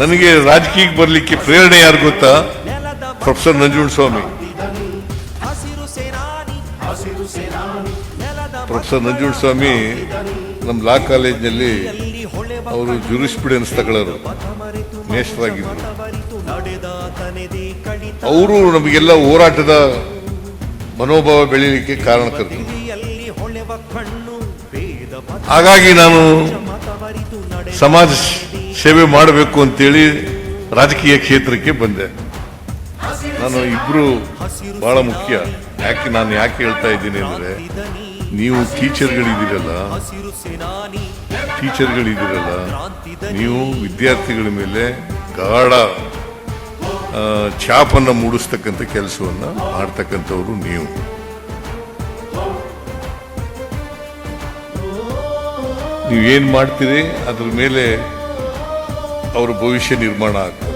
ನನಗೆ ರಾಜಕೀಯಕ್ಕೆ ಬರಲಿಕ್ಕೆ ಪ್ರೇರಣೆ ಯಾರು ಗೊತ್ತಾ? ಪ್ರೊಫೆಸರ್ ನಂಜುಂಡ ಸ್ವಾಮಿ. ಪ್ರೊಫೆಸರ್ ನಂಜುಂಡ ಸ್ವಾಮಿ ನಮ್ಮ ಲಾ ಕಾಲೇಜ್ನಲ್ಲಿ ಅವರು ಜುರಿಸ್ಪಿಡೆನ್ಸ್ ತಗೊಳ್ಳೋರು. ಮೇಷ್ಟ್ರಾಗಿದ್ರು ಅವರು ನಮಗೆಲ್ಲ ಹೋರಾಟದ ಮನೋಭಾವ ಬೆಳೀಲಿಕ್ಕೆ ಕಾರಣಕರ್ತರು ಹಾಗಾಗಿ ನಾನು ಸಮಾಜ ಸೇವೆ ಮಾಡಬೇಕು ಅಂತೇಳಿ ರಾಜಕೀಯ ಕ್ಷೇತ್ರಕ್ಕೆ ಬಂದೆ. ನಾನು ಇಬ್ರು ಬಹಳ ಮುಖ್ಯ. ಯಾಕೆ ನಾನು ಯಾಕೆ ಹೇಳ್ತಾ ಇದ್ದೀನಿ ಅಂದ್ರೆ, ನೀವು ಟೀಚರ್ಗಳಿದ್ದೀರಲ್ಲ ಟೀಚರ್ಗಳಿದ್ದೀರಲ್ಲ, ನೀವು ವಿದ್ಯಾರ್ಥಿಗಳ ಮೇಲೆ ಗಾಢ ಛಾಪನ್ನು ಮೂಡಿಸ್ತಕ್ಕಂಥ ಕೆಲಸವನ್ನ ಮಾಡ್ತಕ್ಕಂಥವ್ರು ನೀವು. ನೀವು ಏನ್ ಮಾಡ್ತೀರಿ? ಅದ್ರ ಮೇಲೆ ಅವರ ಭವಿಷ್ಯ ನಿರ್ಮಾಣ ಆಗ್ತದೆ